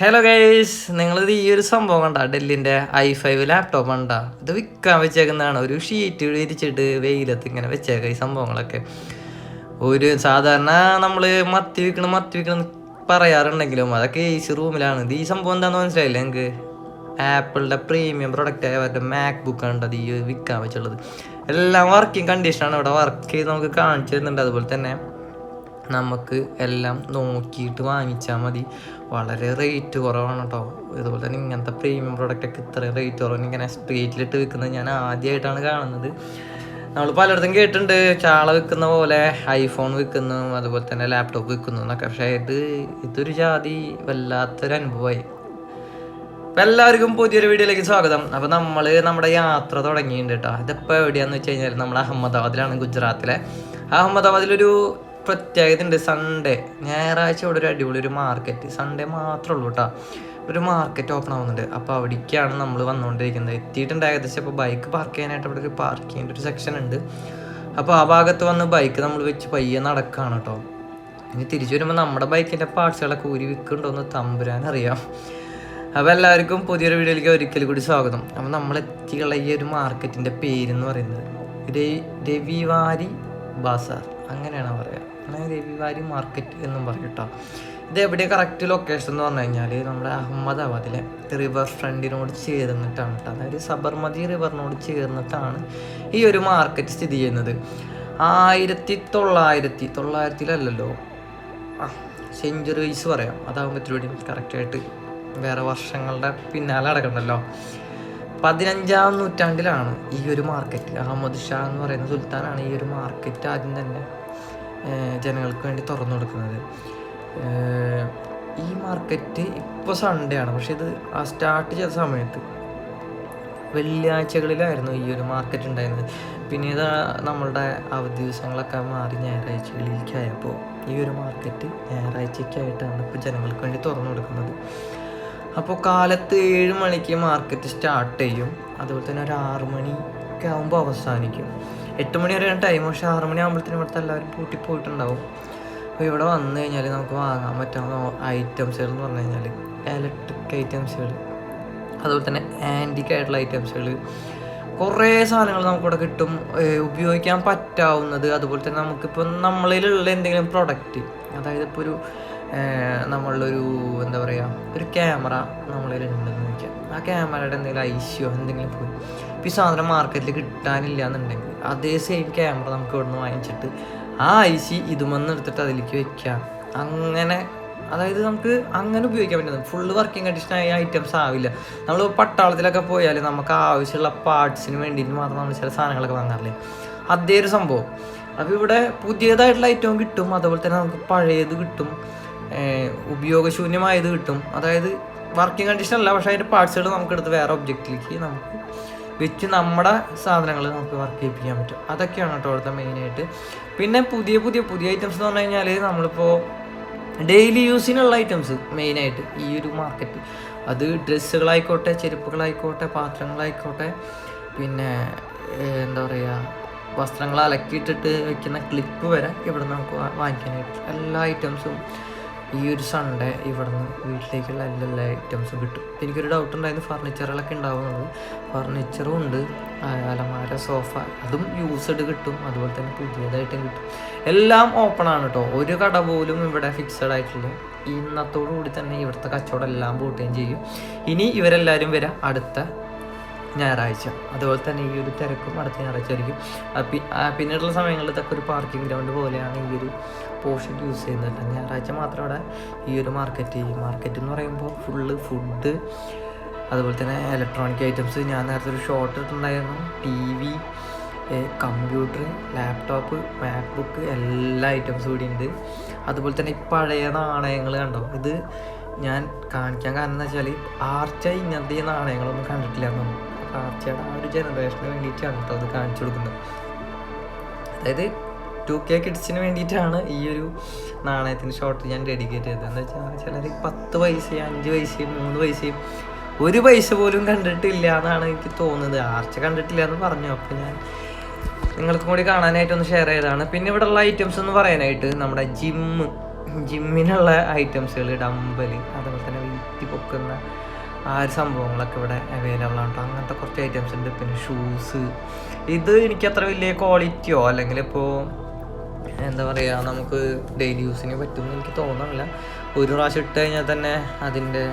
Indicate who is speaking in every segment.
Speaker 1: Hello guys നിങ്ങളിത് ഈ ഒരു സംഭവം കണ്ട? ഡെല്ലിന്റെ ഐ ഫൈവ് ലാപ്ടോപ്പ് കണ്ട? ഇത് വിൽക്കാൻ വെച്ചേക്കുന്നതാണ്. ഒരു ഷീറ്റ് വിരിച്ചിട്ട് വെയിലത്ത് ഇങ്ങനെ വെച്ചേക്ക ഈ സംഭവങ്ങളൊക്കെ. ഒരു സാധാരണ നമ്മൾ മത്തി വിൽക്കണം മത്തി വിൽക്കണം പറയാറുണ്ടെങ്കിലും അതൊക്കെ ഈ റൂമിലാണ്. ഇത് ഈ സംഭവം എന്താണെന്ന് മനസ്സിലായില്ല എനിക്ക് ആപ്പിളിന്റെ പ്രീമിയം പ്രൊഡക്റ്റ് ആയ അവരുടെ മാക് ബുക്കാണ് അത് ഈ വിൽക്കാൻ വെച്ചുള്ളത്. എല്ലാം വർക്കിംഗ് കണ്ടീഷനാണ് ഇവിടെ വർക്ക് ചെയ്ത് നമുക്ക് കാണിച്ചു തരുന്നുണ്ട്. അതുപോലെ തന്നെ നമുക്ക് എല്ലാം നോക്കിയിട്ട് വാങ്ങിച്ചാൽ മതി. വളരെ റേറ്റ് കുറവാണ് കേട്ടോ ഇതുപോലെ തന്നെ ഇങ്ങനത്തെ പ്രീമിയം പ്രോഡക്റ്റൊക്കെ ഇത്രയും റേറ്റ് കുറവാണ് ഇങ്ങനെ സ്ട്രീറ്റിലിട്ട് വിൽക്കുന്നത് ഞാൻ ആദ്യമായിട്ടാണ് കാണുന്നത്. നമ്മൾ പലയിടത്തും കേട്ടിട്ടുണ്ട് ചാള വിൽക്കുന്ന പോലെ ഐഫോൺ വിൽക്കുന്നു അതുപോലെ തന്നെ ലാപ്ടോപ്പ് വിൽക്കുന്നു എന്നൊക്കെ. പക്ഷേ ഇത് ഇതൊരു ജാതി വല്ലാത്തൊരു അനുഭവമായി അപ്പം എല്ലാവർക്കും പുതിയൊരു വീഡിയോയിലേക്ക് സ്വാഗതം. അപ്പോൾ നമ്മൾ നമ്മുടെ യാത്ര തുടങ്ങിയിട്ടുണ്ട് കേട്ടോ ഇതിപ്പോൾ എവിടെയാണെന്ന് വെച്ച് കഴിഞ്ഞാൽ നമ്മൾ അഹമ്മദാബാദിലാണ് ഗുജറാത്തിലെ. അഹമ്മദാബാദിലൊരു പ്രത്യേകത ഉണ്ട് സൺഡേ ഞായറാഴ്ച ഇവിടെ ഒരു അടിപൊളി ഒരു മാർക്കറ്റ് സൺഡേ മാത്രമേ ഉള്ളൂ കേട്ടോ ഒരു മാർക്കറ്റ് ഓപ്പൺ ആവുന്നുണ്ട്. അപ്പോൾ അവിടേക്കാണ് നമ്മൾ വന്നുകൊണ്ടിരിക്കുന്നത് എത്തിയിട്ടുണ്ട് ഏകദേശം. ഇപ്പോൾ ബൈക്ക് പാർക്ക് ചെയ്യാനായിട്ട് അവിടെ ഒരു പാർക്കിങ്ങിന്റെ ഒരു സെക്ഷൻ ഉണ്ട്. അപ്പോൾ ആ ഭാഗത്ത് വന്ന് ബൈക്ക് നമ്മൾ വെച്ച് പയ്യെ നടക്കുകയാണ് കേട്ടോ ഇനി തിരിച്ചു വരുമ്പോൾ നമ്മുടെ ബൈക്കിന്റെ പാർട്സുകളൊക്കെ ഊരി വിൽക്കുന്നുണ്ടോയെന്ന് തമ്പുരാൻ അറിയാം. അപ്പോൾ എല്ലാവർക്കും പുതിയൊരു വീഡിയോയിലേക്ക് ഒരിക്കൽ കൂടി സ്വാഗതം. അപ്പോൾ നമ്മൾ എത്തിയുള്ള ഈ ഒരു മാർക്കറ്റിന്റെ പേരെന്ന് പറയുന്നത് രവിവാരി ബാസാർ. അങ്ങനെയാണ് പറയുക അങ്ങനെ രവിവാരി മാർക്കറ്റ് എന്നും പറയും കേട്ടോ ഇത് എവിടെ കറക്റ്റ് ലൊക്കേഷൻ എന്ന് പറഞ്ഞു കഴിഞ്ഞാൽ നമ്മുടെ അഹമ്മദാബാദിലെ റിവർ ഫ്രണ്ടിനോട് ചേർന്നിട്ടാണ് കേട്ടോ. അതായത് സബർമതി റിവറിനോട് ചേർന്നിട്ടാണ് ഈ ഒരു മാർക്കറ്റ് സ്ഥിതി ചെയ്യുന്നത്. ആയിരത്തി തൊള്ളായിരത്തി തൊള്ളായിരത്തിലല്ലല്ലോ? ആ സെഞ്ചുറി വൈസ് പറയാം അതാകുമ്പോൾ കറക്റ്റായിട്ട് വേറെ വർഷങ്ങളുടെ പിന്നാലെ അടക്കണ്ടല്ലോ പതിനഞ്ചാം നൂറ്റാണ്ടിലാണ് ഈ ഒരു മാർക്കറ്റ് അഹമ്മദ് ഷാ എന്ന് പറയുന്ന സുൽത്താനാണ് ഈ ഒരു മാർക്കറ്റ് ആദ്യം തന്നെ ജനങ്ങൾക്ക് വേണ്ടി തുറന്നു കൊടുക്കുന്നത്. ഈ മാർക്കറ്റ് ഇപ്പോൾ സൺഡേ ആണ്. പക്ഷേ ഇത് ആ സ്റ്റാർട്ട് ചെയ്ത സമയത്ത് വെള്ളിയാഴ്ചകളിലായിരുന്നു ഈ ഒരു മാർക്കറ്റ് ഉണ്ടായിരുന്നത്. പിന്നീട് നമ്മളുടെ അവധി ദിവസങ്ങളൊക്കെ മാറി ഞായറാഴ്ചകളിലേക്കായപ്പോൾ ഈ ഒരു മാർക്കറ്റ് ഞായറാഴ്ചയ്ക്കായിട്ടാണ് ഇപ്പോൾ ജനങ്ങൾക്ക് വേണ്ടി തുറന്നു കൊടുക്കുന്നത്. അപ്പോൾ കാലത്ത് ഏഴ് മണിക്ക് മാർക്കറ്റ് സ്റ്റാർട്ട് ചെയ്യും. അതുപോലെ തന്നെ ഒരു ആറ് ആകുമ്പോൾ അവസാനിക്കും. എട്ട് മണി വരെയാണ് ടൈം പക്ഷേ ആറ് മണി ആകുമ്പോഴത്തേനും ഇവിടുത്തെ എല്ലാവരും പൂട്ടി പോയിട്ടുണ്ടാവും. അപ്പോൾ ഇവിടെ വന്നു കഴിഞ്ഞാൽ നമുക്ക് വാങ്ങാൻ പറ്റാവുന്ന ഐറ്റംസുകൾ എന്ന് പറഞ്ഞു കഴിഞ്ഞാൽ ഇലക്ട്രിക് ഐറ്റംസുകൾ അതുപോലെ തന്നെ ആന്റിക് ആയിട്ടുള്ള ഐറ്റംസുകൾ കുറേ സാധനങ്ങൾ നമുക്കിവിടെ കിട്ടും. ഉപയോഗിക്കാൻ പറ്റാവുന്നത്. അതുപോലെ തന്നെ നമുക്കിപ്പോൾ നമ്മളിലുള്ള എന്തെങ്കിലും പ്രൊഡക്റ്റ് അതായത് ഇപ്പോൾ ഒരു നമ്മളൊരു എന്താ പറയുക ഒരു ക്യാമറ നമ്മളിൽ ഉണ്ടെന്ന് വയ്ക്കാം ആ ക്യാമറയുടെ എന്തെങ്കിലും ഐശ്യോ എന്തെങ്കിലും പോയി. ഇപ്പോൾ ഈ സാധനം മാർക്കറ്റിൽ കിട്ടാനില്ല എന്നുണ്ടെങ്കിൽ അതേ സെയിം ക്യാമറ നമുക്ക് ഇവിടുന്ന് വാങ്ങിച്ചിട്ട്. ആ ഐസി ഇതുമെന്ന് എടുത്തിട്ട് അതിലേക്ക് വെക്കാം. അങ്ങനെ അതായത് നമുക്ക് അങ്ങനെ ഉപയോഗിക്കാൻ പറ്റുന്നത്. ഫുള്ള് വർക്കിംഗ് കണ്ടീഷനായ ഐറ്റംസ് ആവില്ല. നമ്മൾ പട്ടാളത്തിലൊക്കെ പോയാൽ നമുക്ക് ആവശ്യമുള്ള പാർട്സിന് വേണ്ടിയിട്ട് മാത്രം നമ്മൾ ചില സാധനങ്ങളൊക്കെ വാങ്ങാറില്ലേ? അതേ ഒരു സംഭവം. അപ്പോൾ ഇവിടെ പുതിയതായിട്ടുള്ള ഐറ്റവും കിട്ടും. അതുപോലെ തന്നെ നമുക്ക് പഴയത് കിട്ടും. ഉപയോഗശൂന്യമായത് കിട്ടും. അതായത് വർക്കിംഗ് കണ്ടീഷൻ അല്ല പക്ഷേ അതിന്റെ പാർട്സുകൾ നമുക്ക് എടുത്ത് വേറെ ഒബ്ജക്റ്റിലേക്ക് നമുക്ക് വെച്ച് നമ്മുടെ സാധനങ്ങൾ നമുക്ക് വർക്ക് ചെയ്യിപ്പിക്കാൻ പറ്റും. അതൊക്കെയാണ് കേട്ടോ അവിടുത്തെ മെയിനായിട്ട് പിന്നെ പുതിയ പുതിയ പുതിയ ഐറ്റംസ് എന്ന് പറഞ്ഞു കഴിഞ്ഞാൽ നമ്മളിപ്പോൾ ഡെയിലി യൂസിനുള്ള ഐറ്റംസ് മെയിനായിട്ട് ഈ ഒരു മാർക്കറ്റ് അത് ഡ്രസ്സുകളായിക്കോട്ടെ ചെരുപ്പുകളായിക്കോട്ടെ പാത്രങ്ങളായിക്കോട്ടെ പിന്നെ എന്താ പറയുക വസ്ത്രങ്ങൾ അലക്കിയിട്ടിട്ട് വെക്കുന്ന ക്ലിപ്പ് വരെ ഇവിടെ നമുക്ക് വാങ്ങിക്കാനായിട്ട് എല്ലാ ഐറ്റംസും ഈ ഒരു സൺഡേ ഇവിടുന്ന് വീട്ടിലേക്കുള്ള എല്ലാ എല്ലാ ഐറ്റംസും കിട്ടും. എനിക്കൊരു ഡൗട്ട് ഉണ്ടായിരുന്നു ഫർണിച്ചറുകളൊക്കെ ഉണ്ടാവുന്നത്. ഫർണിച്ചറും ഉണ്ട്. അലമാര സോഫ അതും യൂസ്ഡ് കിട്ടും. അതുപോലെ തന്നെ പുതിയതായിട്ടും കിട്ടും. എല്ലാം ഓപ്പൺ ആണ് കേട്ടോ ഒരു കട പോലും ഇവിടെ ഫിക്സഡ് ആയിട്ടില്ല. ഇന്നത്തോടു കൂടി തന്നെ ഇവിടുത്തെ കച്ചവടം എല്ലാം പൂട്ടുകയും ചെയ്യും. ഇനി ഇവരെല്ലാവരും വരാം. അടുത്ത ഞായറാഴ്ച. അതുപോലെ തന്നെ ഈ ഒരു തിരക്കും അടുത്ത ഞായറാഴ്ച ആയിരിക്കും. പിന്നീടുള്ള സമയങ്ങളിൽ ഇതൊക്കെ ഒരു പാർക്കിംഗ് ഗ്രൗണ്ട് പോലെയാണ് ഈ ഒരു പോർഷൻ യൂസ് ചെയ്യുന്നത്. ഞായറാഴ്ച മാത്രം അവിടെ ഈ ഒരു മാർക്കറ്റ് ഈ മാർക്കറ്റ് എന്ന് പറയുമ്പോൾ ഫുള്ള് ഫുഡ് അതുപോലെ തന്നെ ഇലക്ട്രോണിക് ഐറ്റംസ് ഞാൻ നേരത്തെ ഒരു ഷോർട്ട് ഇട്ടിട്ടുണ്ടായിരുന്നു. T V computer laptop MacBook എല്ലാ ഐറ്റംസും കൂടി ഉണ്ട് അതുപോലെ തന്നെ ഈ പഴയ നാണയങ്ങൾ കണ്ടോ? ഇത് ഞാൻ കാണിക്കാൻ കാരണം എന്ന് വെച്ചാൽ ആർച്ച ഇങ്ങനത്തെ നാണയങ്ങളൊന്നും കണ്ടിട്ടില്ല ആർച്ചയുടെ ആ ഒരു ജനറേഷന് വേണ്ടിയിട്ടാണ് കേട്ടോ അത് കാണിച്ചു കൊടുക്കുന്നത്. അതായത് ടു കെ കിഡ്സിന് വേണ്ടിയിട്ടാണ് ഈ ഒരു നാണയത്തിന് ഷോർട്ട് ഞാൻ ഡെഡിക്കേറ്റ് ചെയ്തത്. എന്താ വെച്ചാൽ ചിലർ പത്ത് പൈസയും അഞ്ച് പൈസയും മൂന്ന് പൈസയും ഒരു പൈസ പോലും കണ്ടിട്ടില്ല എന്നാണ് എനിക്ക് തോന്നുന്നത്. ആർച്ച കണ്ടിട്ടില്ല എന്ന് പറഞ്ഞു. അപ്പോൾ ഞാൻ നിങ്ങൾക്കും കൂടി കാണാനായിട്ട് ഒന്ന് ഷെയർ ചെയ്തതാണ്. പിന്നെ ഇവിടെ ഉള്ള ഐറ്റംസ് എന്ന് പറയാനായിട്ട് നമ്മുടെ ജിമ്മ് ജിമ്മിനുള്ള ഐറ്റംസുകൾ ഡമ്പൽ അതുപോലെ തന്നെ വെയിറ്റ് പൊക്കുന്ന ആ ഒരു സംഭവങ്ങളൊക്കെ ഇവിടെ അവൈലബിൾ ആണ് കേട്ടോ അങ്ങനത്തെ കുറച്ച് ഐറ്റംസ് ഉണ്ട്. പിന്നെ ഷൂസ് ഇത് എനിക്ക് അത്ര വലിയ ക്വാളിറ്റിയോ അല്ലെങ്കിൽ ഇപ്പോൾ എന്താ പറയുക നമുക്ക് ഡെയിലി യൂസിന് പറ്റുമെന്ന് എനിക്ക് തോന്നുന്നില്ല ഒരു പ്രാവശ്യം ഇട്ട് കഴിഞ്ഞാൽ തന്നെ അതിന്റെ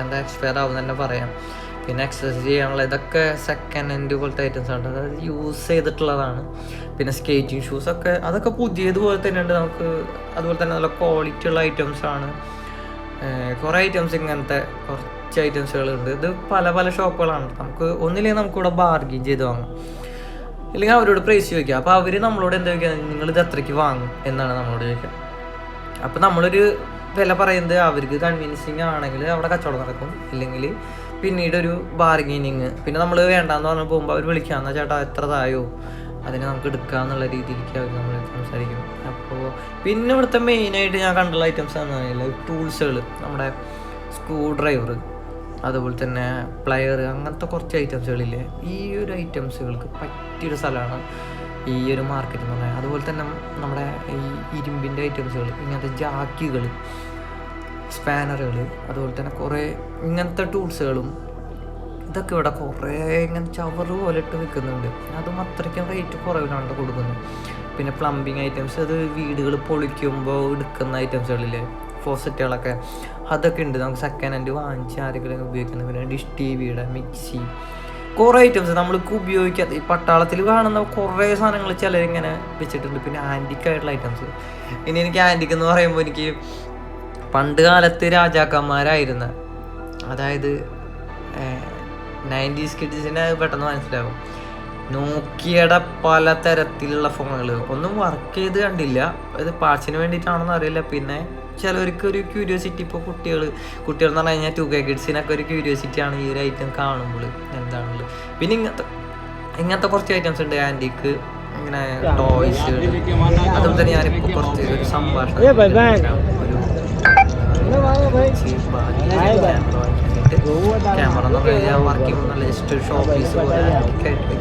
Speaker 1: എന്താ എക്സ്പയർ ആവും തന്നെ പറയാം. പിന്നെ എക്സസൈസ് ചെയ്യാനുള്ള ഇതൊക്കെ സെക്കൻഡ് ഹാൻഡ് പോലത്തെ ഐറ്റംസ് ആണ് അതായത് യൂസ് ചെയ്തിട്ടുള്ളതാണ്. പിന്നെ സ്കേറ്റിംഗ് ഷൂസൊക്കെ അതൊക്കെ പുതിയതുപോലെ തന്നെ ഉണ്ട് നമുക്ക് അതുപോലെ തന്നെ നല്ല ക്വാളിറ്റി ഉള്ള ഐറ്റംസ് ആണ്. കുറേ ഐറ്റംസ് ഇങ്ങനത്തെ കുറച്ച് ഐറ്റംസുകളുണ്ട് ഇത് പല പല ഷോപ്പുകളാണ് നമുക്ക് ഒന്നില്ലെങ്കിൽ നമുക്കിവിടെ ബാർഗിൻ ചെയ്ത് വാങ്ങാം. ഇല്ലെങ്കിൽ അവരോട് പ്രൈസ് ചോദിക്കുക അപ്പോൾ അവർ നമ്മളോട് എന്താ ചോദിക്കുക നിങ്ങൾ ഇത് അത്രയ്ക്ക് വാങ്ങും? എന്നാണ് നമ്മളോട് ചോദിക്കുക. അപ്പോൾ നമ്മളൊരു വില പറയുന്നത് അവർക്ക് കൺവീൻസിങ് ആണെങ്കിൽ അവിടെ കച്ചവടം നടക്കും. ഇല്ലെങ്കിൽ പിന്നീട് ഒരു ബാർഗെയിനിങ് പിന്നെ നമ്മൾ വേണ്ടാന്ന് പറഞ്ഞ് പോകുമ്പോൾ അവർ വിളിക്കുക എന്നാൽ ചേട്ടാ എത്ര തായോ? അതിനെ നമുക്ക് എടുക്കാന്നുള്ള രീതിയിലേക്ക് അവർ നമ്മൾ സംസാരിക്കും. അപ്പോൾ പിന്നെ ഇവിടുത്തെ മെയിനായിട്ട് ഞാൻ കണ്ടുള്ള ഐറ്റംസ് എന്ന് പറഞ്ഞാൽ ടൂൾസുകൾ നമ്മുടെ സ്ക്രൂ ഡ്രൈവർ അതുപോലെ തന്നെ പ്ലയർ അങ്ങനത്തെ കുറച്ച് ഐറ്റംസുകളില്ലേ ഈ ഒരു ഐറ്റംസുകൾക്ക് പറ്റിയൊരു സ്ഥലമാണ് ഈ ഒരു മാർക്കറ്റ് എന്ന് പറഞ്ഞാൽ അതുപോലെ തന്നെ നമ്മുടെ ഈ ഇരുമ്പിന്റെ ഐറ്റംസുകൾ ഇങ്ങനത്തെ ജാക്കികൾ സ്പാനറുകൾ അതുപോലെ തന്നെ കുറേ ഇങ്ങനത്തെ ടൂൾസുകളും ഇതൊക്കെ ഇവിടെ കുറേ ഇങ്ങനെ ചവറ് പോലെ ഇട്ട് വിൽക്കുന്നുണ്ട്. അതും അത്രയ്ക്കും റേറ്റ് കുറവിലാണ് കൊടുക്കുന്നത്. പിന്നെ പ്ലംബിങ് ഐറ്റംസ് അത് വീടുകൾ പൊളിക്കുമ്പോൾ എടുക്കുന്ന ഐറ്റംസുകളില്ലേ ഫോസറ്റുകളൊക്കെ അതൊക്കെ ഉണ്ട്. നമുക്ക് സെക്കൻഡ് ഹാൻഡ് വാങ്ങിച്ച് ആരെങ്കിലും ഉപയോഗിക്കുന്നത് പിന്നെ ഡിഷ് ടി വിയുടെ മിക്സി കുറേ ഐറ്റംസ് നമ്മൾക്ക് ഉപയോഗിക്കാത്ത ഈ പട്ടാളത്തിൽ കാണുന്ന കുറേ സാധനങ്ങൾ ചിലരിങ്ങനെ വെച്ചിട്ടുണ്ട്. പിന്നെ ആന്റിക്കായിട്ടുള്ള ഐറ്റംസ് ഇനി എനിക്ക് ആന്റിക് എന്ന് പറയുമ്പോൾ എനിക്ക് പണ്ട് കാലത്ത് രാജാക്കന്മാരായിരുന്ന അതായത് നയന്റീസ് കിഡ്സിനെ പെട്ടെന്ന് മനസ്സിലാവും. നോക്കിയയുടെ പല തരത്തിലുള്ള ഫോണുകൾ ഒന്നും വർക്ക് ചെയ്ത് കണ്ടില്ല. ഇത് പാർട്സിന് വേണ്ടിയിട്ടാണെന്ന് അറിയില്ല. പിന്നെ ചിലവർക്ക് ഒരു ക്യൂരിയോസിറ്റി ഇപ്പോൾ കുട്ടികൾ കുട്ടികൾ എന്ന് പറഞ്ഞു കഴിഞ്ഞാൽ ടു കെ കിഡ്സിനൊക്കെ ഒരു ക്യൂരിയോസിറ്റി ആണ് ഈ ഒരു ഐറ്റം കാണുമ്പോൾ എന്താണുള്ളത്. പിന്നെ ഇങ്ങനത്തെ ഇങ്ങനത്തെ കുറച്ച് ഐറ്റംസ് ഉണ്ട്. ആന്റിക്ക് ഇങ്ങനെ ടോയ്സ് അതുപോലെ തന്നെ ഞാനിപ്പോൾ കുറച്ച് ഒരു സംഭാഷണം ഒരു ക്യാമറ എന്ന് പറഞ്ഞാൽ വർക്ക് ചെയ്യുമ്പോൾ ജസ്റ്റ് ഒരു ഷോപ്പ് പീസ് പോലെ ആയിട്ട്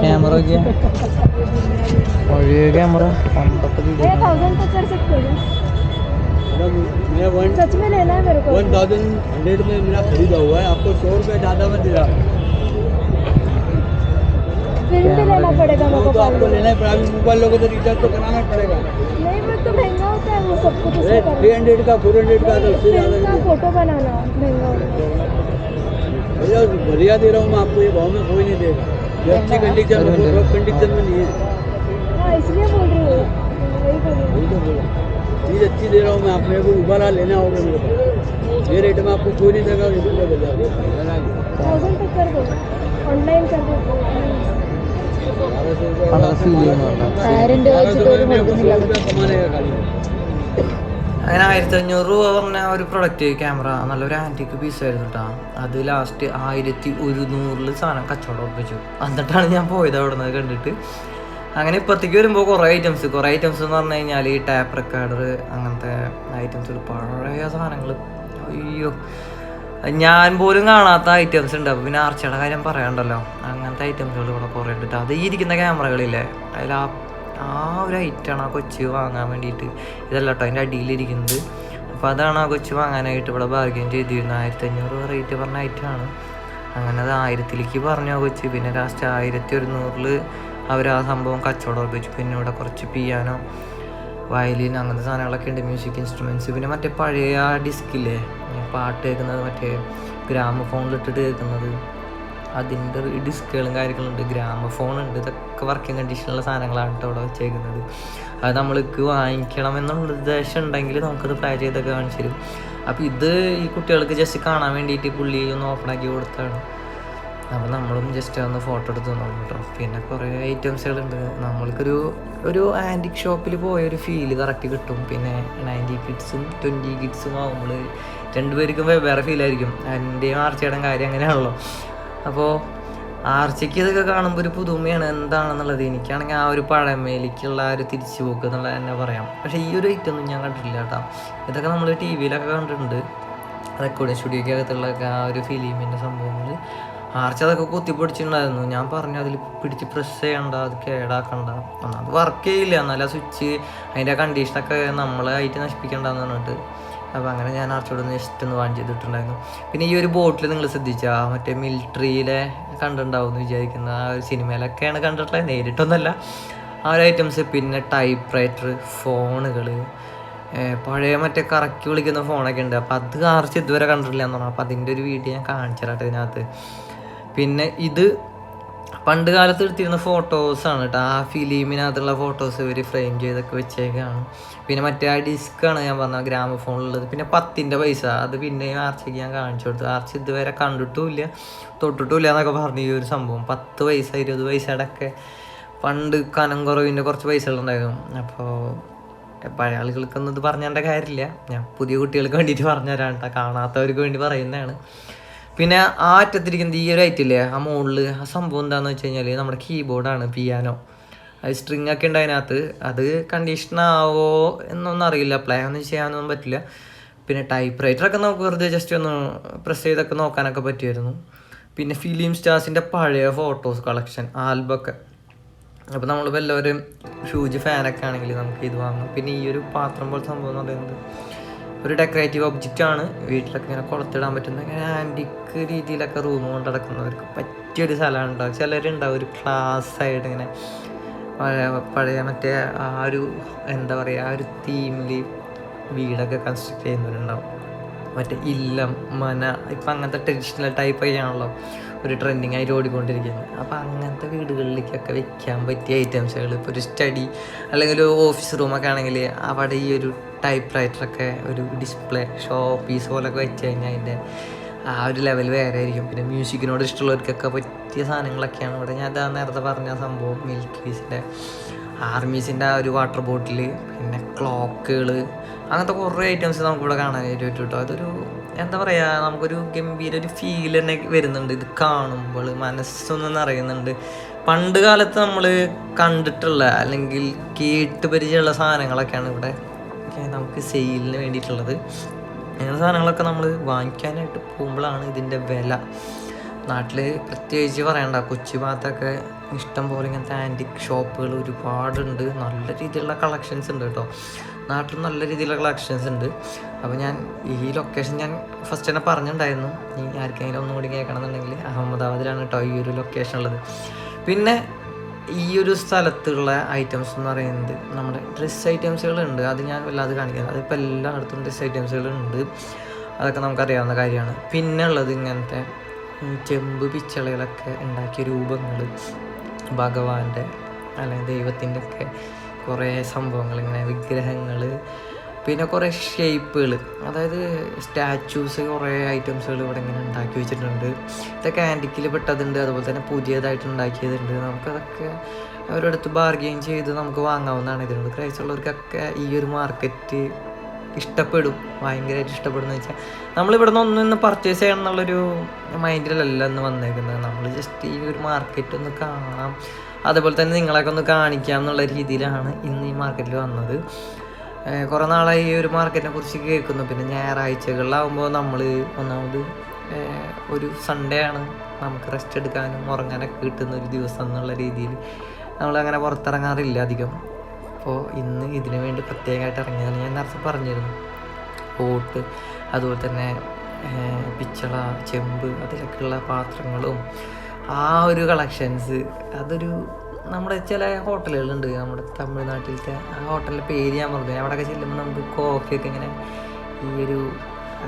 Speaker 1: ക്യാമറ പഴയ ക്യാമറ പണ്ടത്തെ
Speaker 2: ये थाउजेंड तक कर सकते हो
Speaker 3: मैं वन
Speaker 2: सच में लेना है मेरे को
Speaker 3: वन थाउजेंड हंड्रेड में मेरा खरीदा हुआ है आपको सौ रुपये ज़्यादा में दे रहा
Speaker 2: प्रिंट लेना पड़ेगा मेरे
Speaker 3: वो
Speaker 2: को
Speaker 3: तो आपको
Speaker 2: पहले।
Speaker 3: लेना ही पड़ा अभी मोबाइल लोगे तो रिचार्ज तो कराना ही पड़ेगा थ्री हंड्रेड का फोर हंड्रेड का तो
Speaker 2: फ़ोटो बनाना
Speaker 3: भैया बढ़िया दे रहा हूँ मैं आपको ये भाव में कोई नहीं देगा ये अच्छी कंडीशन में नहीं है।
Speaker 2: इसलिए बोल रही
Speaker 3: तो चीज़ अच्छी दे रहा हूँ मैं आपने को उबारा लेना होगा मेरे पास ये रेट में आपको कोई नहीं देगा इसलिए तो
Speaker 2: कर दो। ऑनलाइन कर दो। बारह सौ रुपये। फायर इंडिया
Speaker 3: कमाने का खाली
Speaker 1: അങ്ങനെ ആയിരത്തി അഞ്ഞൂറ് രൂപ പറഞ്ഞ ഒരു പ്രൊഡക്റ്റ് ക്യാമറ നല്ലൊരു ആന്റിക്ക് പീസ് ആയിരുന്നു കേട്ടോ അത് ലാസ്റ്റ് ആയിരത്തി ഒരുന്നൂറിൽ സാധനം കച്ചവടം ഉറപ്പിച്ചു. എന്നിട്ടാണ് ഞാൻ പോയത് അവിടെ നിന്ന് കണ്ടിട്ട്. അങ്ങനെ ഇപ്പത്തേക്ക് വരുമ്പോൾ കുറേ ഐറ്റംസ് കുറേ ഐറ്റംസ് എന്ന് പറഞ്ഞു കഴിഞ്ഞാൽ ഈ ടാപ്പ് റെക്കോർഡർ അങ്ങനത്തെ ഐറ്റംസ് പഴയ സാധനങ്ങൾ അയ്യോ. ഞാൻ പോലും കാണാത്ത ഐറ്റംസ് ഉണ്ട്. അപ്പോൾ പിന്നെ ആർച്ചയുടെ കാര്യം പറയാണ്ടല്ലോ. അങ്ങനത്തെ ഐറ്റംസുകൾ ഇവിടെ കുറേ ഉണ്ട്. അത് ഈ ഇരിക്കുന്ന ക്യാമറകളില്ലേ അതിൽ ആ ആ ഒരു ഐറ്റാണ് ആ കൊച്ച് വാങ്ങാൻ വേണ്ടിയിട്ട്. ഇതല്ല കേട്ടോ അതിന്റെ അടിയിലിരിക്കുന്നത്. അപ്പോൾ അതാണ് ആ കൊച്ച് വാങ്ങാനായിട്ട് ഇവിടെ ഭാഗ്യം ചെയ്തിരുന്നത്. ആയിരത്തി അഞ്ഞൂറ് റേറ്റ് പറഞ്ഞ ഐറ്റമാണ് അങ്ങനെ അത് ആയിരത്തിലേക്ക് പറഞ്ഞു ആ കൊച്ച്. പിന്നെ ലാസ്റ്റ് ആയിരത്തി ഒരുന്നൂറിൽ അവർ ആ സംഭവം കച്ചവടം ഉറപ്പിച്ചു. പിന്നെ ഇവിടെ കുറച്ച് പിയാനോ വയലിൻ അങ്ങനത്തെ സാധനങ്ങളൊക്കെ ഉണ്ട്. മ്യൂസിക് ഇൻസ്ട്രുമെന്റ്സ് പിന്നെ മറ്റേ പഴയ ആ ഡിസ്കില്ലേ പാട്ട് കേൾക്കുന്നത് മറ്റേ ഗ്രാമ ഫോണിലിട്ടിട്ട് കേൾക്കുന്നത്. അതിന്റെ ഡിസ്കുകളും കാര്യങ്ങളുണ്ട് ഗ്രാമഫോൺ ഉണ്ട് ഇതൊക്കെ വർക്കിംഗ് കണ്ടീഷനിലുള്ള സാധനങ്ങളാണ് കേട്ടോ അവിടെ വെച്ചേക്കുന്നത്. അത് നമ്മൾക്ക് വാങ്ങിക്കണം എന്നുള്ള ഉദ്ദേശം ഉണ്ടെങ്കിൽ നമുക്കത് പ്ലേ ചെയ്തൊക്കെ കാണിച്ചു തരും അപ്പോൾ ഇത് ഈ കുട്ടികൾക്ക് ജസ്റ്റ് കാണാൻ വേണ്ടിയിട്ട് പുള്ളി ഒന്ന് ഓപ്പണാക്കി കൊടുത്താണ് അപ്പോൾ നമ്മളും ജസ്റ്റ് ഒന്ന് ഫോട്ടോ എടുത്ത് തന്നോളും കേട്ടോ പിന്നെ കുറേ ഐറ്റംസുകളുണ്ട് നമ്മൾക്കൊരു ഒരു ആന്റിക് ഷോപ്പിൽ പോയ ഒരു ഫീൽ കറക്റ്റ് കിട്ടും. പിന്നെ നയന്റി കിഡ്സും ട്വന്റി കിഡ്സും ആകുമ്പോൾ രണ്ടുപേർക്കും വെവ്വേറെ ഫീലായിരിക്കും എന്റെയും ആർച്ചയുടെ കാര്യം അങ്ങനെയാണല്ലോ. അപ്പോൾ ആർച്ചയ്ക്ക് ഇതൊക്കെ കാണുമ്പോൾ ഒരു പുതുമയാണ് എന്താണെന്നുള്ളത്. എനിക്കാണെങ്കിൽ ആ ഒരു പഴമയിലേക്കുള്ള ആ ഒരു തിരിച്ചു പോക്ക് എന്നുള്ളത് തന്നെ പറയാം. പക്ഷേ ഈ ഒരു ഐറ്റം ഒന്നും ഞാൻ കണ്ടിട്ടില്ല കേട്ടോ. ഇതൊക്കെ നമ്മൾ ടി വിയിലൊക്കെ കണ്ടിട്ടുണ്ട്. റെക്കോർഡിങ് സ്റ്റുഡിയോയ്ക്ക് അകത്തുള്ള ആ ഒരു ഫിലിമിന്റെ സംഭവങ്ങൾ ആർച്ച അതൊക്കെ കുത്തിപ്പിടിച്ചിട്ടുണ്ടായിരുന്നു. ഞാൻ പറഞ്ഞു അതിൽ പിടിച്ച് പ്രസ് ചെയ്യണ്ട അത് കേടാക്കണ്ട. അത് വർക്ക് ചെയ്യില്ല. എന്നാലും ആ സ്വിച്ച് അതിന്റെ കണ്ടീഷനൊക്കെ നമ്മളായിട്ട് നശിപ്പിക്കണ്ടെന്ന് പറഞ്ഞിട്ട്. അപ്പോൾ അങ്ങനെ ഞാൻ ആർച്ചോട് ജസ്റ്റ് ഒന്ന് വാങ്ങി ചെയ്തിട്ടുണ്ടായിരുന്നു പിന്നെ ഈ ഒരു ബോട്ടിൽ നിങ്ങൾ ശ്രദ്ധിച്ചാൽ മറ്റേ മിലിറ്ററിയിലെ കണ്ടിട്ടുണ്ടാവും എന്ന് വിചാരിക്കുന്ന ആ ഒരു സിനിമയിലൊക്കെയാണ് കണ്ടിട്ടുള്ളത്. നേരിട്ടൊന്നുമല്ല. ആ ഒരു ഐറ്റംസ് പിന്നെ ടൈപ്പ് റൈറ്റർ ഫോണുകൾ പഴയ മറ്റേ കറക്കി വിളിക്കുന്ന ഫോണൊക്കെ ഉണ്ട്. അപ്പോൾ അത് ആർച്ച് ഇതുവരെ കണ്ടിട്ടില്ല എന്ന് പറഞ്ഞു. അപ്പോൾ അതിന്റെ ഒരു വീഡിയോ ഞാൻ കാണിച്ചു തരാട്ടെ ഇതിനകത്ത്. പിന്നെ ഇത് പണ്ട് കാലത്ത് എടുത്തിരുന്ന ഫോട്ടോസാണ് കേട്ടോ ആ ഫിലിമിനകത്തുള്ള ഫോട്ടോസ് ഇവർ ഫ്രെയിം ചെയ്തൊക്കെ വെച്ചേക്കാണ്. പിന്നെ മറ്റേ ആ ഡിസ്ക്കാണ് ഞാൻ പറഞ്ഞ ഗ്രാമ ഫോണിലുള്ളത് പിന്നെ പത്തിന്റെ പൈസ. അത് പിന്നെയും ആർച്ചയ്ക്ക് ഞാൻ കാണിച്ചു കൊടുത്തു. ആർച്ച ഇതുവരെ കണ്ടിട്ടുമില്ല തൊട്ടിട്ടുമില്ല എന്നൊക്കെ പറഞ്ഞു ഈ ഒരു സംഭവം. പത്ത് പൈസ ഇരുപത് പൈസയുടെ ഒക്കെ പണ്ട് കനം കുറവിന്റെ കുറച്ച് പൈസകളുണ്ടായിരുന്നു അപ്പോൾ പഴയ ആളുകൾക്കൊന്നും ഇത് പറഞ്ഞതിന്റെ കാര്യമില്ല. ഞാൻ പുതിയ കുട്ടികൾക്ക് വേണ്ടിയിട്ട് പറഞ്ഞു തരാം കേട്ടോ കാണാത്തവർക്ക് വേണ്ടി പറയുന്നതാണ്. പിന്നെ ആ ഈ ഒരു ഐറ്റില്ലേ ആ മുകളിൽ ആ സംഭവം എന്താണെന്ന് വെച്ച് കഴിഞ്ഞാൽ നമ്മുടെ കീബോർഡാണ് പിയാനോ അത് സ്ട്രിങ് ഒക്കെ ഉണ്ട് അതിനകത്ത്. അത് കണ്ടീഷൻ ആവോ എന്നൊന്നും അറിയില്ല. പ്ലേ ഒന്നും ചെയ്യാനൊന്നും പറ്റില്ല. പിന്നെ ടൈപ്പ് റൈറ്ററൊക്കെ നമുക്ക് വെറുതെ ജസ്റ്റ് ഒന്ന് പ്രസ് ചെയ്തൊക്കെ നോക്കാനൊക്കെ പറ്റുമായിരുന്നു. പിന്നെ ഫിലിം സ്റ്റാർസിന്റെ പഴയ ഫോട്ടോസ് കളക്ഷൻ ആൽബമൊക്കെ അപ്പോൾ നമ്മൾ വല്ലവരും ഹ്യൂജ് ഫാനൊക്കെ ആണെങ്കിൽ നമുക്ക് ഇത് വാങ്ങാം. പിന്നെ ഈ ഒരു പാത്രം പോലെ സംഭവം എന്ന് പറയുന്നത് ഒരു ഡെക്കറേറ്റീവ് ഒബ്ജക്റ്റ് ആണ്. വീട്ടിലൊക്കെ ഇങ്ങനെ കൊളത്തിടാൻ പറ്റുന്ന ഇങ്ങനെ ആന്റിക്ക് രീതിയിലൊക്കെ റൂം കൊണ്ട് നടക്കുന്നവർക്ക് പറ്റിയൊരു സ്ഥലമാണ് ഉണ്ടാവും ചിലരുണ്ടാവും ഒരു ക്ലാസ് ആയിട്ട് ഇങ്ങനെ പഴയ പഴയ മറ്റേ ആ ഒരു എന്താ പറയുക ആ ഒരു തീമിൽ വീടൊക്കെ കൺസ്ട്രക്ട് ചെയ്യുന്നവരുണ്ടാവും. മറ്റേ ഇല്ലം മന ഇപ്പം അങ്ങനത്തെ ട്രഡീഷണൽ ടൈപ്പ് ആണല്ലോ ഒരു ട്രെൻഡിങ് ആയിട്ട് ഓടിക്കൊണ്ടിരിക്കുന്നത്. അപ്പോൾ അങ്ങനത്തെ വീടുകളിലേക്കൊക്കെ വെക്കാൻ പറ്റിയ ഐറ്റംസുകൾ ഇപ്പോൾ ഒരു സ്റ്റഡി അല്ലെങ്കിൽ ഒരു ഓഫീസ് റൂമൊക്കെ ആണെങ്കിൽ അവിടെ ഈ ഒരു ടൈപ്പ് റൈറ്ററൊക്കെ ഒരു ഡിസ്പ്ലേ ഷോ പീസ് പോലൊക്കെ വെച്ച് കഴിഞ്ഞാൽ അതിന്റെ ആ ഒരു ലെവൽ വേറെ ആയിരിക്കും. പിന്നെ മ്യൂസിക്കിനോട് ഇഷ്ടമുള്ളവർക്കൊക്കെ പറ്റിയ സാധനങ്ങളൊക്കെയാണ് ഇവിടെ. ഞാൻ അതാ നേരത്തെ പറഞ്ഞ സംഭവം മിൽക്കീസിന്റെ ആർമീസിന്റെ ആ ഒരു വാട്ടർ ബോട്ടിൽ പിന്നെ ക്ലോക്കുകൾ അങ്ങനത്തെ കുറേ ഐറ്റംസ് നമുക്കിവിടെ കാണാനായിട്ട് പറ്റും കേട്ടോ അതൊരു എന്താ പറയുക നമുക്കൊരു ഗംഭീര ഒരു ഫീൽ തന്നെ വരുന്നുണ്ട്. ഇത് കാണുമ്പോൾ മനസ്സൊന്നു നിറയുന്നുണ്ട്. പണ്ട് കാലത്ത് നമ്മൾ കണ്ടിട്ടുള്ള അല്ലെങ്കിൽ കേട്ട് പരിചയമുള്ള സാധനങ്ങളൊക്കെയാണ് ഇവിടെ നമുക്ക് സെയിലിന് വേണ്ടിയിട്ടുള്ളത്. അങ്ങനെ സാധനങ്ങളൊക്കെ നമ്മൾ വാങ്ങിക്കാനായിട്ട് പോകുമ്പോഴാണ് ഇതിന്റെ വില. നാട്ടിൽ പ്രത്യേകിച്ച് പറയണ്ട കൊച്ചി ഭാഗത്തൊക്കെ ഇഷ്ടം പോലെ ഇങ്ങനത്തെ ആന്റിക് ഷോപ്പുകൾ ഒരുപാടുണ്ട്. നല്ല രീതിയിലുള്ള കളക്ഷൻസ് ഉണ്ട് കേട്ടോ. നാട്ടിൽ നല്ല രീതിയിലുള്ള കളക്ഷൻസ് ഉണ്ട്. അപ്പോൾ ഞാൻ ഈ ലൊക്കേഷൻ ഞാൻ ഫസ്റ്റ് തന്നെ പറഞ്ഞിട്ടുണ്ടായിരുന്നു. ഈ ആർക്കെങ്കിലും ഒന്നും കൂടി കേൾക്കണമെന്നുണ്ടെങ്കിൽ അഹമ്മദാബാദിലാണ് കേട്ടോ ഈ ഒരു ലൊക്കേഷൻ ഉള്ളത്. പിന്നെ ഈ ഒരു സ്ഥലത്തുള്ള ഐറ്റംസ് എന്ന് പറയുന്നത് നമ്മുടെ ഡ്രസ്സ് ഐറ്റംസുകളുണ്ട് അത് ഞാൻ വല്ലാതെ കാണിക്കുന്നത് അതിപ്പോൾ എല്ലായിടത്തും ഡ്രസ്സ് ഐറ്റംസുകളുണ്ട് അതൊക്കെ നമുക്കറിയാവുന്ന കാര്യമാണ്. പിന്നെ ഉള്ളത് ഇങ്ങനത്തെ ചെമ്പ് പിച്ചളകളൊക്കെ ഉണ്ടാക്കിയ രൂപങ്ങൾ ഭഗവാന്റെ അല്ലെങ്കിൽ ദൈവത്തിന്റെ ഒക്കെ കുറേ സംഭവങ്ങൾ ഇങ്ങനെ വിഗ്രഹങ്ങൾ പിന്നെ കുറേ ഷേപ്പുകൾ അതായത് സ്റ്റാച്യൂസ് കുറേ ഐറ്റംസുകൾ ഇവിടെ ഇങ്ങനെ ഉണ്ടാക്കി വെച്ചിട്ടുണ്ട്. ഇതൊക്കെ ആന്റിക്കിൽ പെട്ടതുണ്ട്. അതുപോലെ തന്നെ പുതിയതായിട്ട് ഉണ്ടാക്കിയതുണ്ട്. നമുക്കതൊക്കെ അവരടുത്ത് ബാർഗെയിൻ ചെയ്ത് നമുക്ക് വാങ്ങാവുന്നതാണ്. ഇതിനോട് ക്രൈസ് ഉള്ളവർക്കൊക്കെ ഈ ഒരു മാർക്കറ്റ് ഇഷ്ടപ്പെടും. ഭയങ്കരമായിട്ട് ഇഷ്ടപ്പെടുന്ന വെച്ചാൽ നമ്മളിവിടെ നിന്ന് ഒന്നും ഇന്ന് പർച്ചേസ് ചെയ്യണം എന്നുള്ളൊരു മൈൻഡിലല്ല ഇന്ന് വന്നേക്കുന്നത്. നമ്മൾ ജസ്റ്റ് ഈ ഒരു മാർക്കറ്റ് ഒന്ന് കാണാം. അതുപോലെ തന്നെ നിങ്ങളൊക്കെ ഒന്ന് കാണിക്കാം എന്നുള്ള രീതിയിലാണ് ഇന്ന് ഈ മാർക്കറ്റിൽ വന്നത്. കുറേ നാളായി ഈ ഒരു മാർക്കറ്റിനെ കുറിച്ച് കേൾക്കുന്നു. പിന്നെ ഞായറാഴ്ചകളിലാവുമ്പോൾ നമ്മൾ ഒന്നാമത് ഒരു സൺഡേ ആണ് നമുക്ക് റെസ്റ്റ് എടുക്കാനും ഉറങ്ങാനൊക്കെ കിട്ടുന്ന ഒരു ദിവസം എന്നുള്ള രീതിയിൽ നമ്മളങ്ങനെ പുറത്തിറങ്ങാറില്ല അധികം. അപ്പോൾ ഇന്ന് ഇതിനു വേണ്ടി പ്രത്യേകമായിട്ട് ഇറങ്ങിയതാണ്. ഞാൻ നേരത്തെ പറഞ്ഞിരുന്നു. ബോട്ട് അതുപോലെ തന്നെ പിച്ചള ചെമ്പ് അതിലൊക്കെയുള്ള പാത്രങ്ങളും ആ ഒരു കളക്ഷൻസ് അതൊരു നമ്മുടെ ചില ഹോട്ടലുകളുണ്ട് നമ്മുടെ തമിഴ്നാട്ടിലത്തെ ആ ഹോട്ടലിന്റെ പേര് ഞാൻ പറഞ്ഞു അവിടെയൊക്കെ ചെല്ലുമ്പോൾ നമുക്ക് കോഫിയൊക്കെ ഇങ്ങനെ ഈ ഒരു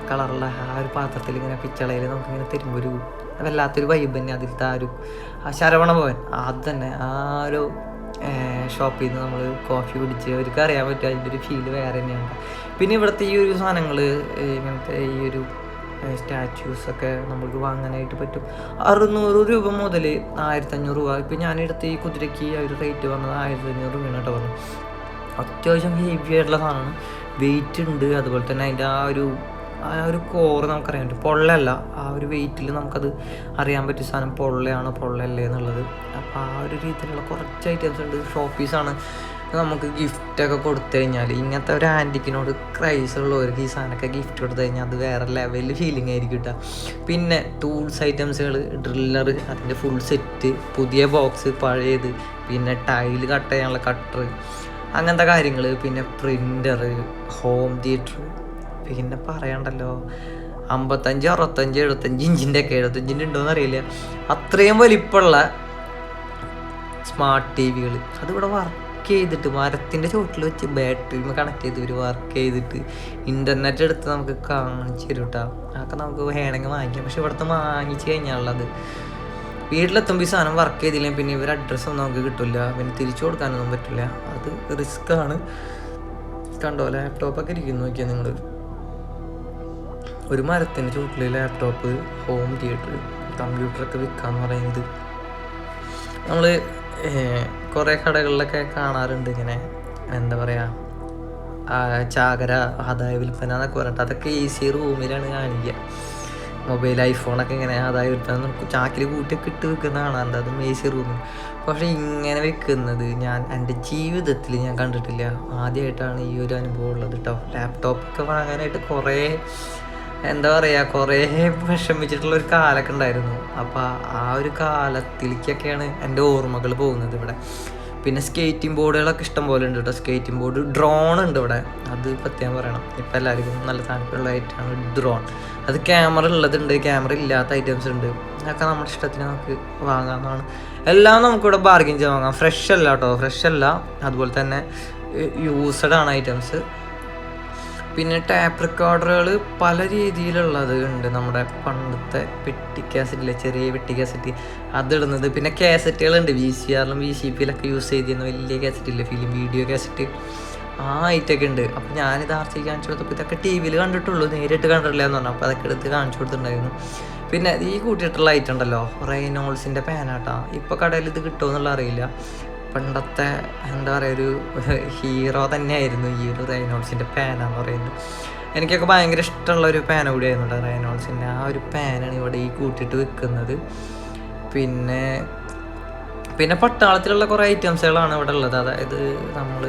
Speaker 1: കളറുള്ള ആ ഒരു പാത്രത്തിൽ ഇങ്ങനെ പിച്ചളയിൽ നമുക്കിങ്ങനെ തരുമ്പോൾ ഒരു വല്ലാത്തൊരു വൈബ് തന്നെ അതിലത്തെ ആ ഒരു ആ ശരവണ ഭവൻ. അത് തന്നെ ആ ഒരു ഷോപ്പിൽ നിന്ന് നമ്മൾ കോഫി കുടിച്ച് അവർക്ക് അറിയാൻ പറ്റും അതിന്റെ ഒരു ഫീൽ വേറെ തന്നെയാണ്. പിന്നെ ഇവിടുത്തെ ഈ ഒരു സാധനങ്ങൾ ഇങ്ങനത്തെ ഈ ഒരു സ്റ്റാച്യൂസ് ഒക്കെ നമുക്ക് വാങ്ങാനായിട്ട് പറ്റും. അറുന്നൂറ് രൂപ മുതൽ ആയിരത്തഞ്ഞൂറ് രൂപ. ഇപ്പം ഞാനെടുത്ത് ഈ കുതിരയ്ക്ക് ആ ഒരു റേറ്റ് പറഞ്ഞത് ആയിരത്തി അഞ്ഞൂറ് രൂപയാണ് കേട്ടോ പറഞ്ഞു അത്യാവശ്യം ഹെവി ആയിട്ടുള്ള സാധനമാണ്. വെയിറ്റ് ഉണ്ട് അതുപോലെ തന്നെ അതിന്റെ ആ ഒരു ആ ഒരു കോറ് നമുക്കറിയാൻ പറ്റും പൊള്ളയല്ല ആ ഒരു വെയിറ്റിൽ നമുക്കത് അറിയാൻ പറ്റിയ സാധനം പൊള്ളയാണ് പൊള്ളയല്ലേ എന്നുള്ളത്. അപ്പോൾ ആ ഒരു രീതിയിലുള്ള കുറച്ച് ഐറ്റംസ് ഉണ്ട്. ഷോപ്പീസാണ് നമുക്ക് ഗിഫ്റ്റൊക്കെ കൊടുത്തു കഴിഞ്ഞാൽ ഇങ്ങനത്തെ ഒരു ആന്റിക്കിനോട് ക്രൈസ് ഉള്ളവർക്ക് ഈ സാധനമൊക്കെ ഗിഫ്റ്റ് കൊടുത്തു കഴിഞ്ഞാൽ അത് വേറെ ലെവലിൽ ഫീലിംഗ് ആയിരിക്കും കേട്ടോ പിന്നെ ടൂൾസ് ഐറ്റംസുകൾ ഡ്രില്ലർ അതിന്റെ ഫുൾ സെറ്റ് പുതിയ ബോക്സ് പഴയത് പിന്നെ ടൈൽ കട്ട് ചെയ്യാനുള്ള കട്ടർ അങ്ങനത്തെ കാര്യങ്ങൾ പിന്നെ പ്രിന്റർ ഹോം തിയേറ്റർ പിന്നെ പറയണ്ടല്ലോ അമ്പത്തഞ്ച് അറുപത്തഞ്ച് എഴുപത്തഞ്ച് ഇഞ്ചിന്റെ ഒക്കെ എഴുപത്തഞ്ചിന്റെ ഉണ്ടോയെന്ന് അറിയില്ല. അത്രയും വലിപ്പമുള്ള സ്മാർട്ട് ടി വികൾ അതിവിടെ വർക്ക് ചെയ്തിട്ട് മരത്തിന്റെ ചുവട്ടിൽ വെച്ച് ബാറ്ററി കണക്ട് ചെയ്ത് ഒരു വർക്ക് ചെയ്തിട്ട്. ഇന്റർനെറ്റ് എടുത്ത് നമുക്ക് കാണിച്ചു തരും കേട്ടോ അതൊക്കെ നമുക്ക് വേണമെങ്കിൽ വാങ്ങിക്കാം. പക്ഷെ ഇവിടുത്തെ വാങ്ങിച്ചു കഴിഞ്ഞാലുള്ളത് വീട്ടിലെത്തുമ്പോൾ ഈ സാധനം വർക്ക് ചെയ്തില്ലെങ്കിൽ പിന്നെ ഇവർ അഡ്രസ്സൊന്നും നമുക്ക് കിട്ടില്ല. പിന്നെ തിരിച്ചു കൊടുക്കാനൊന്നും പറ്റില്ല അത് റിസ്ക് ആണ്. കണ്ടോ? ലാപ്ടോപ്പൊക്കെ ഇരിക്കുന്നു. നോക്കിയാൽ നിങ്ങൾ ഒരു മരത്തിന്റെ ചുവട്ടിൽ ലാപ്ടോപ്പ് ഹോം തിയേറ്റർ കമ്പ്യൂട്ടറൊക്കെ വിൽക്കാന്ന് പറയുന്നത്. നമ്മൾ കുറേ കടകളിലൊക്കെ കാണാറുണ്ട് ഇങ്ങനെ. എന്താ പറയുക ചാകര ആദായ വിൽപ്പന എന്നൊക്കെ പറഞ്ഞിട്ട് അതൊക്കെ ഈസി റൂമിലാണ് കാണിക്കുക മൊബൈൽ ഐഫോണൊക്കെ ഇങ്ങനെ ആദായ വിൽപ്പന നമുക്ക് ചാക്കിൽ കൂട്ടിയൊക്കെ ഇട്ട് വെക്കുന്ന കാണാറുണ്ട് അതും എ സി റൂമിൽ പക്ഷേ ഇങ്ങനെ വെക്കുന്നത് ഞാൻ എന്റെ ജീവിതത്തിൽ ഞാൻ കണ്ടിട്ടില്ല. ആദ്യമായിട്ടാണ് ഈ ഒരു അനുഭവം ഉള്ളത് കേട്ടോ ലാപ്ടോപ്പൊക്കെ വാങ്ങാനായിട്ട് കുറേ എന്താ പറയുക കുറേ വിഷമിച്ചിട്ടുള്ള ഒരു കാലൊക്കെ ഉണ്ടായിരുന്നു. അപ്പോൾ ആ ഒരു കാലത്തിലേക്കൊക്കെയാണ് എന്റെ ഓർമ്മകൾ പോകുന്നത് ഇവിടെ. പിന്നെ സ്കേറ്റിംഗ് ബോർഡുകളൊക്കെ ഇഷ്ടം പോലെ ഉണ്ട് കേട്ടോ. സ്കേറ്റിംഗ് ബോർഡ് ഡ്രോൺ ഉണ്ട് ഇവിടെ. അത് പ്രത്യേകം പറയണം. ഇപ്പം എല്ലാവർക്കും നല്ല താല്പര്യമുള്ള ഐറ്റമാണ് ഡ്രോൺ. അത് ക്യാമറ ഉള്ളതുണ്ട്. ക്യാമറ ഇല്ലാത്ത ഐറ്റംസ് ഉണ്ട്. അതൊക്കെ നമ്മുടെ ഇഷ്ടത്തിന് നമുക്ക് വാങ്ങാവുന്നതാണ്. എല്ലാം നമുക്കിവിടെ ബാർഗിൻ ചെയ്ത് വാങ്ങാം. ഫ്രഷ് അല്ല കേട്ടോ. ഫ്രഷ് അല്ല. അതുപോലെ തന്നെ യൂസ്ഡ് ആണ് ഐറ്റംസ് പിന്നെ ടാപ്പ് റെക്കോർഡറുകൾ പല രീതിയിലുള്ളത് ഉണ്ട്. നമ്മുടെ പണ്ടത്തെ പെട്ടി കാസറ്റിലെ ചെറിയ പെട്ടി കാസറ്റ് അതിടുന്നത്. പിന്നെ കാസറ്റുകളുണ്ട് വി സി ആറിലും വി സി പിയിലൊക്കെ യൂസ് ചെയ്തിരുന്ന വലിയ കാസറ്റില്ലേ ഫിലിം വീഡിയോ കാസറ്റ് ആ ഐറ്റൊക്കെ ഉണ്ട്. അപ്പം ഞാനിത് ആർച്ചി കാണിച്ചു കൊടുത്തപ്പോൾ ഇതൊക്കെ ടി വിയിൽ കണ്ടിട്ടുള്ളൂ. നേരിട്ട് കണ്ടിട്ടില്ല എന്ന് പറഞ്ഞു. അപ്പോൾ അതൊക്കെ എടുത്ത് കാണിച്ചു കൊടുത്തിട്ടുണ്ടായിരുന്നു. പിന്നെ ഈ കൂട്ടിയിട്ടുള്ള ഐറ്റം ഉണ്ടല്ലോ. റെയ്നോൾസിന്റെ പാനാട്ടാ ഇപ്പോൾ കടയിൽ ഇത് കിട്ടുമോ എന്നുള്ള അറിയില്ല. പണ്ടത്തെ എന്താ പറയുക ഒരു ഹീറോ തന്നെയായിരുന്നു ഈ ഒരു റെയ്നോൾസിന്റെ പാനാന്ന് പറയുന്നത്. എനിക്കൊക്കെ ഭയങ്കര ഇഷ്ടമുള്ള ഒരു പാന കൂടിയായിരുന്നു കേട്ടോ റൈനോൾസിന്റെ ആ ഒരു പാനാണ് ഇവിടെ ഈ കൂട്ടിയിട്ട് വെക്കുന്നത്. പിന്നെ പിന്നെ പട്ടാളത്തിലുള്ള കുറേ ഐറ്റംസുകളാണ് ഇവിടെ ഉള്ളത്. അതായത് നമ്മൾ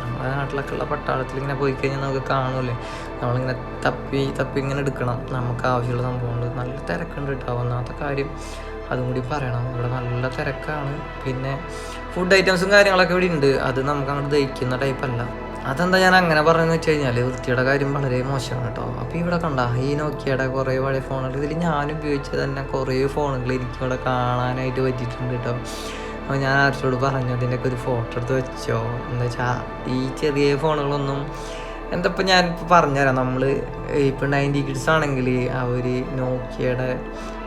Speaker 1: നമ്മുടെ നാട്ടിലൊക്കെ ഉള്ള പട്ടാളത്തിൽ ഇങ്ങനെ പോയി കഴിഞ്ഞാൽ നമുക്ക് കാണൂലേ നമ്മളിങ്ങനെ തപ്പി തപ്പി ഇങ്ങനെ എടുക്കണം. നമുക്ക് ആവശ്യമുള്ള സംഭവങ്ങൾ നല്ല തിരക്കുണ്ട് കേട്ടോ. ഒന്നാമത്തെ കാര്യം അതും കൂടി പറയണം. ഇവിടെ നല്ല തിരക്കാണ്. പിന്നെ ഫുഡ് ഐറ്റംസും കാര്യങ്ങളൊക്കെ ഇവിടെ ഉണ്ട്. അത് നമുക്ക് അങ്ങോട്ട് ദഹിക്കുന്ന ടൈപ്പല്ല അതെന്താ ഞാൻ അങ്ങനെ പറയുന്നത് വെച്ച് കഴിഞ്ഞാൽ വൃത്തിയുടെ കാര്യം വളരെ മോശമാണ് കേട്ടോ അപ്പോൾ ഇവിടെ കണ്ട ഈ നോക്കിയുടെ കുറേ പഴയ ഫോണുകൾ. ഇതിൽ ഞാൻ ഉപയോഗിച്ച തന്നെ കുറേ ഫോണുകൾ എനിക്ക് ഇവിടെ കാണാനായിട്ട് പറ്റിയിട്ടുണ്ട് കേട്ടോ അപ്പോൾ ഞാൻ ആർച്ചോട് പറഞ്ഞു അതിന്റെയൊക്കെ ഒരു ഫോട്ടോ എടുത്ത് വെച്ചോ. എന്താ വെച്ചാൽ ഈ ചെറിയ ഫോണുകളൊന്നും എന്താ ഇപ്പം ഞാൻ പറഞ്ഞുതരാം. നമ്മൾ ഇപ്പം നയന്റി കിഡ്സ് ആണെങ്കിൽ അവർ നോക്കിയയുടെ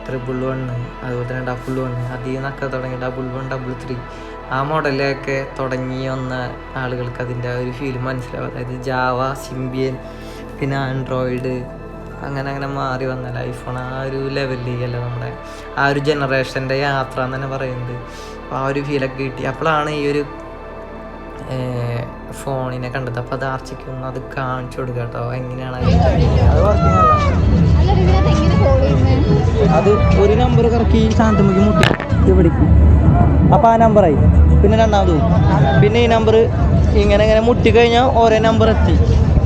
Speaker 1: ട്രിപ്പിൾ വൺ അതുപോലെ തന്നെ ഡബിൾ വൺ അതിൽ നിന്നൊക്കെ തുടങ്ങി ഡബിൾ വൺ ഡബിൾ ത്രീ ആ മോഡലൊക്കെ തുടങ്ങി വന്ന ആളുകൾക്ക് അതിന്റെ ഒരു ഫീൽ മനസ്സിലാവും. അതായത് ജാവ സിംബിയൻ പിന്നെ ആൻഡ്രോയിഡ് അങ്ങനെ അങ്ങനെ മാറി വന്ന ഐഫോൺ ആ ഒരു ലെവലിലേക്കല്ല നമ്മുടെ ആ ഒരു ജനറേഷന്റെ യാത്ര എന്ന് തന്നെ പറയുന്നത്. അപ്പോൾ ആ ഒരു ഫീലൊക്കെ കിട്ടി. അപ്പോഴാണ് ഈ ഒരു ഫോണിനെ കണ്ടത്. അപ്പോൾ അത് ആർച്ചിക്കൊന്ന് അത് കാണിച്ചു കൊടുക്കുക കേട്ടോ. എങ്ങനെയാണ് അത്? ഒരു നമ്പർ കറക്കി ഈ സാധനത്തേക്ക് മുട്ടി. ഇവിടേക്ക് അപ്പോൾ ആ നമ്പറായി പിന്നെ രണ്ടാമത് പിന്നെ ഈ നമ്പർ ഇങ്ങനെ ഇങ്ങനെ മുട്ടിക്കഴിഞ്ഞാൽ ഓരോ നമ്പർ എത്തി.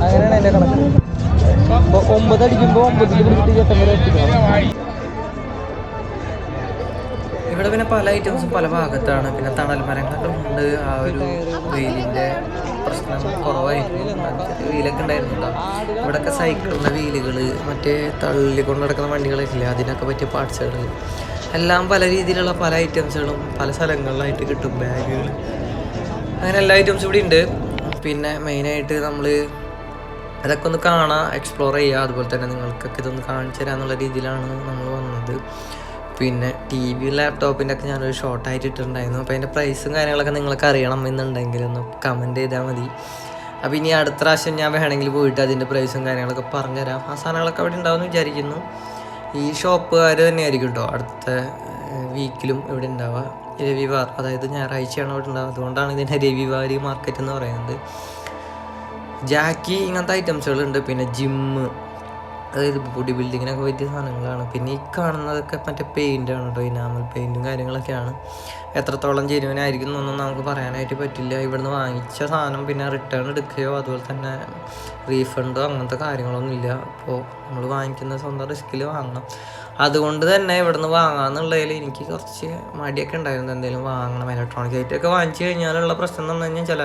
Speaker 1: അങ്ങനെയാണ് എന്റെ കണക്ക്. അപ്പോൾ ഒമ്പത് അടിക്കുമ്പോൾ ഒമ്പതിൽ പിടിച്ചിട്ട് എത്ര വരെ എത്തിക്കണം ഇവിടെ പിന്നെ പല ഐറ്റംസും പല ഭാഗത്താണ്. പിന്നെ തണൽ മരങ്ങളൊക്കെ ഉണ്ട്. ആ ഒരു വെയിലിന്റെ പ്രശ്നം കുറവായിരുന്നു. വെയിലൊക്കെ ഉണ്ടായിരുന്നു കേട്ടോ. ഇവിടെയൊക്കെ സൈക്കിളിന്റെ വീലുകൾ മറ്റേ തള്ളിക്കൊണ്ട് നടക്കുന്ന വണ്ടികളൊക്കെ ഇല്ലേ? അതിനൊക്കെ പറ്റിയ പാർട്സുകൾ എല്ലാം പല രീതിയിലുള്ള പല ഐറ്റംസുകളും പല സ്ഥലങ്ങളിലായിട്ട് കിട്ടും ബാഗുകൾ അങ്ങനെ എല്ലാ ഐറ്റംസും ഇവിടെ ഉണ്ട് പിന്നെ മെയിനായിട്ട് നമ്മൾ അതൊക്കെ ഒന്ന് കാണാം എക്സ്പ്ലോർ ചെയ്യുക അതുപോലെ തന്നെ നിങ്ങൾക്കൊക്കെ ഇതൊന്ന് കാണിച്ചു തരാന്നുള്ള രീതിയിലാണ് നമ്മൾ വന്നത്. പിന്നെ ടി വി ലാപ്ടോപ്പിന്റെ ഒക്കെ ഞാനൊരു ഷോർട്ടായിട്ട് ഇട്ടിട്ടുണ്ടായിരുന്നു. അപ്പോൾ അതിന്റെ പ്രൈസും കാര്യങ്ങളൊക്കെ നിങ്ങൾക്ക് അറിയണം എന്നുണ്ടെങ്കിൽ ഒന്ന് കമന്റ് ചെയ്താൽ മതി. അപ്പോൾ ഇനി അടുത്ത പ്രാവശ്യം ഞാൻ വേണമെങ്കിൽ പോയിട്ട് അതിന്റെ പ്രൈസും കാര്യങ്ങളൊക്കെ പറഞ്ഞുതരാം. ആ സാധനങ്ങളൊക്കെ അവിടെ ഉണ്ടാവുമെന്ന് വിചാരിക്കുന്നു. ഈ ഷോപ്പുകാർ തന്നെയായിരിക്കും കേട്ടോ അടുത്ത വീക്കിലും ഇവിടെ ഉണ്ടാവുക. രവിവാർ അതായത് ഞായറാഴ്ചയാണ് അവിടെ ഉണ്ടാവുക. അതുകൊണ്ടാണ് ഇതിന്റെ രവിവാരി മാർക്കറ്റ് എന്ന് പറയുന്നത്. ജാക്കി ഇങ്ങനത്തെ ഐറ്റംസുകളുണ്ട് പിന്നെ ജിമ്മ് അതായത് ബോഡി ബിൽഡിങ്ങിനൊക്കെ പറ്റിയ സാധനങ്ങളാണ്. പിന്നെ ഈ കാണുന്നതൊക്കെ മറ്റേ പെയിന്റാണ് കേട്ടോ ഇനാമൽ പെയിന്റും കാര്യങ്ങളൊക്കെയാണ്. എത്രത്തോളം ജെനുവനായിരിക്കും എന്നൊന്നും നമുക്ക് പറയാനായിട്ട് പറ്റില്ല. ഇവിടുന്ന് വാങ്ങിച്ച സാധനം പിന്നെ റിട്ടേൺ എടുക്കുകയോ അതുപോലെ തന്നെ റീഫണ്ടോ അങ്ങനത്തെ കാര്യങ്ങളൊന്നും ഇല്ല. അപ്പോൾ നമ്മൾ വാങ്ങിക്കുന്ന സ്വന്തം റിസ്കിൽ വാങ്ങണം. അതുകൊണ്ട് തന്നെ ഇവിടുന്ന് വാങ്ങാന്നുള്ളതിൽ എനിക്ക് കുറച്ച് മടിയൊക്കെ ഉണ്ടായിരുന്നു. എന്തെങ്കിലും വാങ്ങണം. ഇലക്ട്രോണിക് ഐറ്റമൊക്കെ വാങ്ങിച്ചു കഴിഞ്ഞാലുള്ള പ്രശ്നം എന്ന് പറഞ്ഞു കഴിഞ്ഞാൽ ചില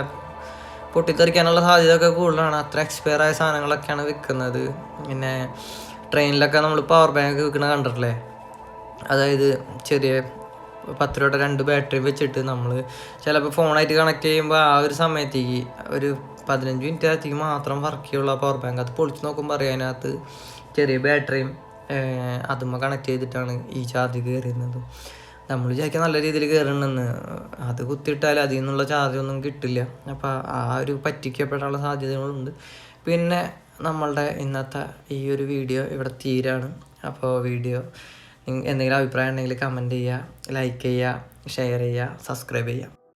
Speaker 1: പൊട്ടിത്തെറിക്കാനുള്ള സാധ്യത ഒക്കെ കൂടുതലാണ്. അത്ര എക്സ്പയർ ആയ സാധനങ്ങളൊക്കെയാണ് വിൽക്കുന്നത് പിന്നെ ട്രെയിനിലൊക്കെ നമ്മൾ പവർ ബാങ്ക് വിൽക്കണ കണ്ടിട്ടില്ലേ? അതായത് ചെറിയ പത്ത് രൂപയുടെ രണ്ട് ബാറ്ററി വെച്ചിട്ട് നമ്മൾ ചിലപ്പോൾ ഫോണായിട്ട് കണക്ട് ചെയ്യുമ്പോൾ ആ ഒരു സമയത്തേക്ക് ഒരു പതിനഞ്ച് മിനിറ്റ് ആഴ്ചക്ക് മാത്രം വർക്ക് ചെയ്യുള്ളൂ പവർ ബാങ്ക് അത് പൊളിച്ച് നോക്കുമ്പോൾ അറിയാം അതിനകത്ത് ചെറിയ ബാറ്ററിയും അതുമ്മ കണക്ട് ചെയ്തിട്ടാണ് ഈ ചാർജ് കയറുന്നത് നമ്മൾ വിചാരിക്കാൻ നല്ല രീതിയിൽ കയറണമെന്ന് അത് കുത്തിയിട്ടാൽ അതിൽ നിന്നുള്ള ചാർജ് ഒന്നും കിട്ടില്ല. അപ്പോൾ ആ ഒരു പറ്റിക്കപ്പെടാനുള്ള സാധ്യതകളുണ്ട്. പിന്നെ നമ്മളുടെ ഇന്നത്തെ ഈ ഒരു വീഡിയോ ഇവിടെ തീരാണ്. അപ്പോൾ വീഡിയോ എന്തെങ്കിലും അഭിപ്രായം ഉണ്ടെങ്കിൽ കമന്റ് ചെയ്യുക ലൈക്ക് ചെയ്യുക ഷെയർ ചെയ്യുക സബ്സ്ക്രൈബ് ചെയ്യുക.